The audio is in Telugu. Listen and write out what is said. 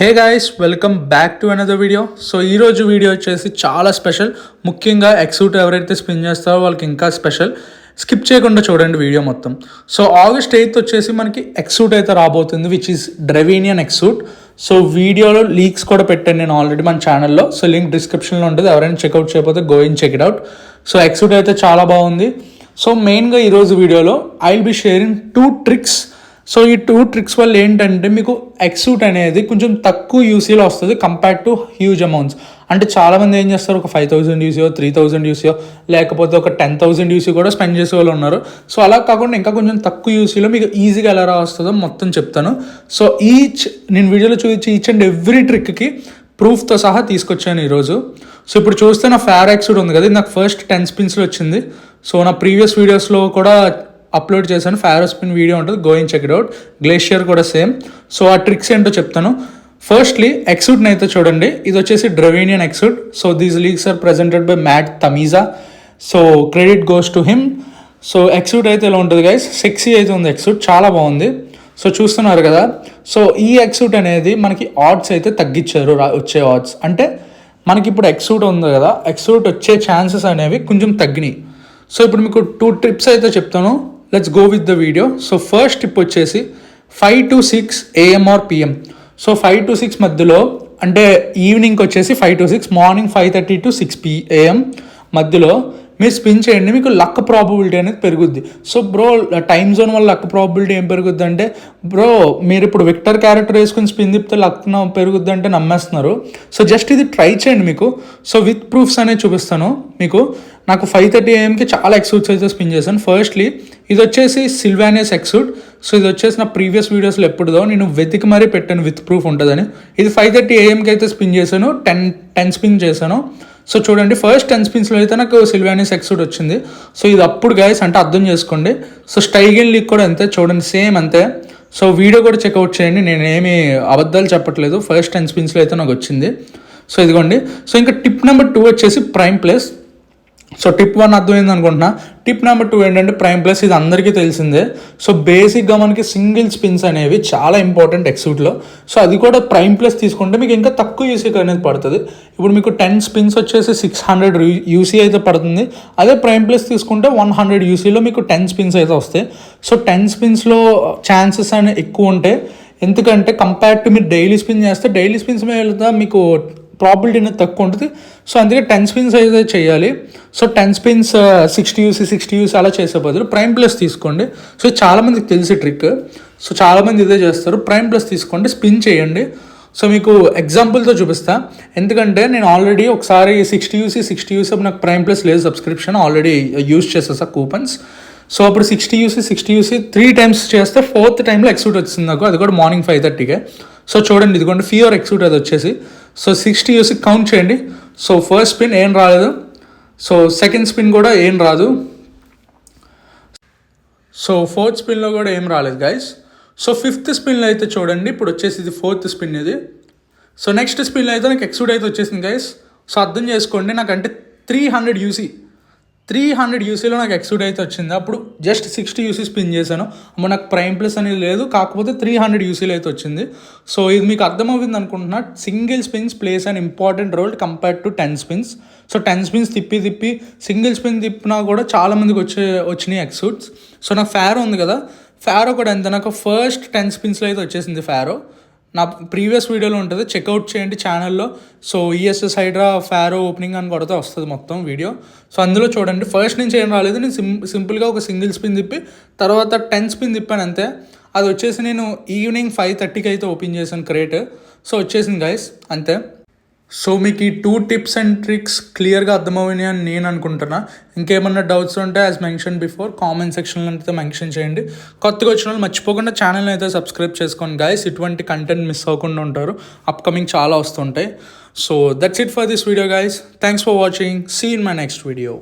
Hey guys welcome back to another video so ఈరోజు వీడియో వచ్చేసి చాలా స్పెషల్ ముఖ్యంగా ఎక్సూట్ ఎవరైతే స్పిన్ చేస్తారో వాళ్ళకి ఇంకా స్పెషల్ స్కిప్ చేయకుండా చూడండి వీడియో మొత్తం. సో ఆగస్ట్ ఎయిత్ వచ్చేసి మనకి ఎక్సూట్ అయితే రాబోతుంది which is Drevenian X suit so వీడియోలో లీక్స్ కూడా పెట్టాను నేను ఆల్రెడీ మన ఛానల్లో సో లింక్ డిస్క్రిప్షన్లో ఉంటుంది. ఎవరైనా చెక్అవుట్ చేయకపోతే going check it out so X suit అయితే చాలా బాగుంది. సో మెయిన్గా ఈరోజు వీడియోలో I will be sharing two tricks so ఈ టూ ట్రిక్స్ వల్ల ఏంటంటే మీకు ఎక్సూట్ అనేది కొంచెం తక్కువ యూసీలో వస్తుంది కంపేర్ టు హ్యూజ్ అమౌంట్స్ అంటే చాలామంది ఏం చేస్తారు? ఒక ఫైవ్ థౌసండ్ యూసీయో త్రీ థౌసండ్ యూసీయో లేకపోతే ఒక టెన్ థౌసండ్ యూసీ కూడా స్పెండ్ చేసే వాళ్ళు ఉన్నారు. సో అలా కాకుండా ఇంకా కొంచెం తక్కువ యూసీలో మీకు ఈజీగా ఎలా వస్తుందో మొత్తం చెప్తాను. సో ఈచ్ నేను వీడియోలో చూపించి ఈచ్ అండ్ ఎవ్రీ ట్రిక్కి ప్రూఫ్తో సహా తీసుకొచ్చాను ఈరోజు. సో ఇప్పుడు చూస్తే నా ఫేర్ ఎక్సూట్ ఉంది కదా ఇది నాకు ఫస్ట్ టెన్ స్పిన్స్లో వచ్చింది. సో నా ప్రీవియస్ వీడియోస్లో కూడా అప్లోడ్ చేశాను. ఫారో స్పిన్ వీడియో ఉంటుంది going check it out glacier కూడా సేమ్ సో ఆ ట్రిక్స్ ఏంటో చెప్తాను. ఫస్ట్లీ ఎక్సూట్ని అయితే చూడండి. ఇది వచ్చేసి Drevenian X suit so these leaks are presented by Matt Tamiza so credit goes to him so X suit అయితే ఇలా ఉంటుంది గైస్ సెక్సీ అయితే ఉంది ఎక్సూట్ చాలా బాగుంది. సో చూస్తున్నారు కదా. సో ఈ ఎక్సూట్ అనేది మనకి ఆడ్స్ అయితే తగ్గించారు వచ్చే ఆడ్స్ అంటే మనకి ఇప్పుడు ఎక్సూట్ ఉంది కదా. ఎక్సూట్ వచ్చే ఛాన్సెస్ అనేవి కొంచెం తగ్గినాయి. సో ఇప్పుడు మీకు టూ ట్రిప్స్ అయితే చెప్తాను. Let's go with the video so first tip వచ్చేసి five to six AM or PM so five to six మధ్యలో అంటే ఈవినింగ్కి వచ్చేసి five to six morning five thirty to six P AM మధ్యలో మీరు స్పిన్ చేయండి మీకు లక్ ప్రాబబిలిటీ అనేది పెరుగుద్ది. సో బ్రో టైం జోన్ వల్ల లక్ ప్రాబబిలిటీ ఏం పెరుగుద్ది అంటే బ్రో మీరు ఇప్పుడు విక్టర్ క్యారెక్టర్ వేసుకుని స్పిన్ తిప్పితే లక్ పెరుగుద్ది అంటే నమ్మేస్తున్నారు. సో జస్ట్ ఇది ట్రై చేయండి మీకు. సో విత్ ప్రూఫ్స్ అనేవి చూపిస్తాను మీకు. నాకు ఫైవ్ థర్టీ ఏఎంకి చాలా ఎక్సూట్స్ అయితే స్పిన్ చేశాను. ఫస్ట్లీ ఇది వచ్చేసి సిల్వానియస్ ఎక్సూట్ సో ఇది వచ్చేసి నా ప్రీవియస్ వీడియోస్లో ఎప్పుడుదో నేను వెతికి మరీ పెట్టాను విత్ ప్రూఫ్ ఉంటుందని. ఇది ఫైవ్ థర్టీ ఏఎంకి అయితే స్పిన్ చేశాను టెన్ టెన్ స్పిన్ చేశాను. సో చూడండి ఫస్ట్ టెన్ స్పిన్స్లో అయితే నాకు సిల్వానియస్ ఎక్సూట్ వచ్చింది. సో ఇది అప్పుడు గైస్ అంటే అర్థం చేసుకోండి. సో స్టైగెన్ లీక్ కూడా అంతే చూడండి సేమ్ అంతే. సో వీడియో కూడా చెక్అవుట్ చేయండి నేను ఏమి అబద్ధాలు చెప్పట్లేదు. ఫస్ట్ టెన్ స్పిన్స్లో అయితే నాకు వచ్చింది. సో ఇదిగోండి. సో ఇంకా టిప్ నెంబర్ టూ వచ్చేసి prime plus so tip one అర్థమైంది అనుకుంటున్నా. టిప్ నెంబర్ టూ ఏంటంటే ప్రైమ్ ప్లస్ ఇది అందరికీ తెలిసిందే. సో బేసిక్గా మనకి సింగిల్ స్పిన్స్ అనేవి చాలా ఇంపార్టెంట్ ఎక్సూట్లో సో అది కూడా ప్రైమ్ ప్లస్ తీసుకుంటే మీకు ఇంకా తక్కువ యూసీ అనేది పడుతుంది. ఇప్పుడు మీకు టెన్ స్పిన్స్ వచ్చేసి సిక్స్ హండ్రెడ్ యూసీ అయితే పడుతుంది. అదే ప్రైమ్ ప్లస్ తీసుకుంటే వన్ హండ్రెడ్ యూసీలో మీకు టెన్ స్పిన్స్ అయితే వస్తాయి. సో టెన్ స్పిన్స్లో ఛాన్సెస్ అనేవి ఎక్కువ ఉంటాయి ఎందుకంటే కంపేర్ టు మీరు డైలీ స్పిన్ చేస్తే డైలీ స్పిన్స్ మీద వెళ్తా మీకు ప్రాబిలిటీ అనేది తక్కువ ఉంటుంది. సో అందుకే టెన్ స్పిన్స్ అయితే చేయాలి. So ten spins sixty UC sixty UC అలా చేసే బదులు ప్రైమ్ ప్లస్ తీసుకోండి. సో చాలామందికి తెలిసి ట్రిక్ సో చాలామంది ఇదే చేస్తారు. ప్రైమ్ ప్లస్ తీసుకోండి స్పిన్ చేయండి. సో మీకు ఎగ్జాంపుల్తో చూపిస్తా. ఎందుకంటే నేను ఆల్రెడీ ఒకసారి సిక్స్టీ యూసీ సిక్స్టీ యూసీ నాకు ప్రైమ్ ప్లస్ లేదు సబ్స్క్రిప్షన్ ఆల్రెడీ యూస్ చేసేసా కూపన్స్ సో అప్పుడు sixty UC sixty UC three times చేస్తే ఫోర్త్ టైంలో ఎక్సూట్ వచ్చింది నాకు. అది కూడా మార్నింగ్ ఫైవ్ థర్టీకే సో చూడండి ఇదిగోండి ఫియర్ ఎక్సూట్ అది వచ్చేసి. సో సిక్స్టీ యూసీ కౌంట్ చేయండి. సో ఫస్ట్ స్పిన్ ఏం రాలేదు. సో సెకండ్ స్పిన్ కూడా ఏం రాదు. సో ఫోర్త్ స్పిన్లో కూడా ఏం రాలేదు గైస్ సో ఫిఫ్త్ స్పిన్లో అయితే చూడండి. ఇప్పుడు వచ్చేసి ఇది ఫోర్త్ స్పిన్ ఇది. సో నెక్స్ట్ స్పిన్లో అయితే నాకు ఎక్సూట్ అయితే వచ్చేసింది గైస్ సో అర్థం చేసుకోండి. నాకు అంటే three hundred UC three hundred యూసీలో నాకు ఎక్సూట్ అయితే వచ్చింది. అప్పుడు జస్ట్ సిక్స్టీ యూసీ స్పిన్ చేశాను. అమ్మ నాకు ప్రైమ్ ప్లస్ అనేది లేదు. కాకపోతే త్రీ హండ్రెడ్ యూసీలో అయితే వచ్చింది. సో ఇది మీకు అర్థమవుతుంది అనుకుంటున్నా. Single spins plays and important role compare to ten spins so ten spins తిప్పి తిప్పి సింగిల్ స్పిన్ తిప్పినా కూడా చాలామందికి వచ్చే వచ్చినాయి ఎక్సూట్స్ సో నాకు ఫారో ఉంది కదా. ఫారో కూడా ఎంత? నాకు ఫస్ట్ టెన్ స్పిన్స్లో అయితే వచ్చేసింది ఫారో నా ప్రీవియస్ వీడియోలో ఉంటుంది. చెక్అవుట్ చేయండి ఛానల్లో so ESS Hydra Pharaoh opening అని కొడితే వస్తుంది మొత్తం వీడియో సో అందులో చూడండి. ఫస్ట్ నుంచి ఏం రాలేదు. నేను సిం సింపుల్గా ఒక సింగిల్ స్పిన్ తిప్పి తర్వాత టెన్ స్పిన్ తిప్పాను అంతే. అది వచ్చేసి నేను ఈవినింగ్ ఫైవ్ థర్టీకి అయితే ఓపెన్ చేశాను క్రేట్ సో వచ్చేసింది గైస్ అంతే. సో మీకు ఈ టూ టిప్స్ అండ్ ట్రిక్స్ క్లియర్గా అర్థమవునాయి అని నేను అనుకుంటున్నా. ఇంకేమన్నా డౌట్స్ ఉంటే యాజ్ మెన్షన్ బిఫోర్ కామెంట్ సెక్షన్లో అయితే మెన్షన్ చేయండి. కొత్తగా వచ్చిన వాళ్ళు మర్చిపోకుండా ఛానల్ని అయితే సబ్స్క్రైబ్ చేసుకోండి గైస్ ఇటువంటి కంటెంట్ మిస్ అవ్వకుండా ఉంటారు. అప్కమింగ్ చాలా వస్తుంటాయి. So that's it for this video guys thanks for watching see in my next video